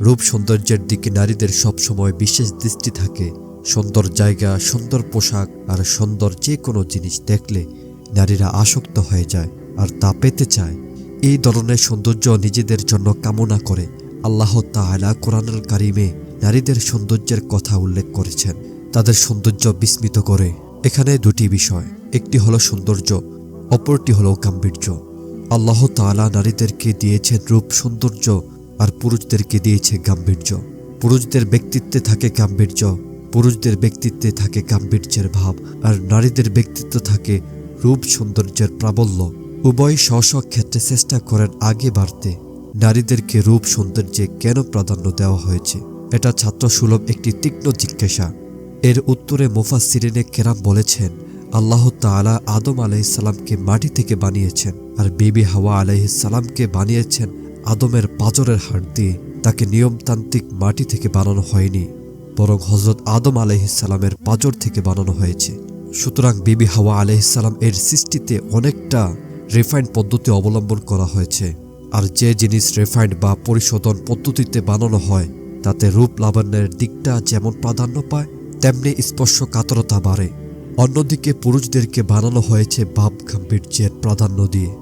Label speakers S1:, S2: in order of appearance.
S1: রূপ সৌন্দর্যের দিকে নারীদের সবসময় বিশেষ দৃষ্টি থাকে। সুন্দর জায়গা, সুন্দর পোশাক আর সুন্দর যে কোনো জিনিস দেখলে নারীরা আসক্ত হয়ে যায় আর তা পেতে চায়। এই ধরনের সৌন্দর্য নিজেদের জন্য কামনা করে। আল্লাহ তাআলা কোরআনুল কারিমে নারীদের সৌন্দর্যের কথা উল্লেখ করেছেন। তাদের সৌন্দর্য বিস্মিত করে। এখানে দুটি বিষয়। একটি হলো সৌন্দর্য, অপরটি হলো গাম্ভীর্য। আল্লাহ তাআলা নারীদেরকে দিয়েছেন রূপ সৌন্দর্য আর পুরুষদেরকে দিয়েছে গাম্ভীর্য। পুরুষদের ব্যক্তিত্বে থাকে গাম্ভীর্য, পুরুষদের ব্যক্তিত্বে থাকে গাম্ভীর্যের ভাব, আর নারীদের ব্যক্তিত্ব থাকে রূপ সৌন্দর্যের প্রাবল্য। উভয় স্ব ক্ষেত্রে চেষ্টা করেন আগে বাড়তে। নারীদেরকে রূপ সৌন্দর্যে কেন প্রাধান্য দেওয়া হয়েছে? এটা ছাত্রসুলভ একটি তীক্ষ্ণ জিজ্ঞাসা। এর উত্তরে মুফাসিরিনে কেরাম বলেছেন, আল্লাহ তাআলা আদম আলাইসাল্লামকে মাটি থেকে বানিয়েছেন, আর বিবি হাওয়া আলাইসাল্লামকে বানিয়েছেন আদমের পাজরের হাড় দিয়ে তাকে নিয়মতান্ত্রিক মাটি থেকে বানানো হয়নি, বরং হজরত আদম আলাইসাল্লামের পাজর থেকে বানানো হয়েছে। সুতরাং বিবি হাওয়া আলাইসাল্লাম এর সৃষ্টিতে অনেকটা রিফাইন্ড পদ্ধতি অবলম্বন করা হয়েছে, আর যে জিনিস রিফাইন্ড বা পরিশোধন পদ্ধতিতে বানানো হয়, তাতে রূপ লাবণ্যের দিকটা যেমন প্রাধান্য পায়, তেমনি স্পর্শ কাতরতা বাড়ে। অন্যদিকে পুরুষদেরকে বানানো হয়েছে ভাব গাম্ভীর্যের প্রাধান্য দিয়ে।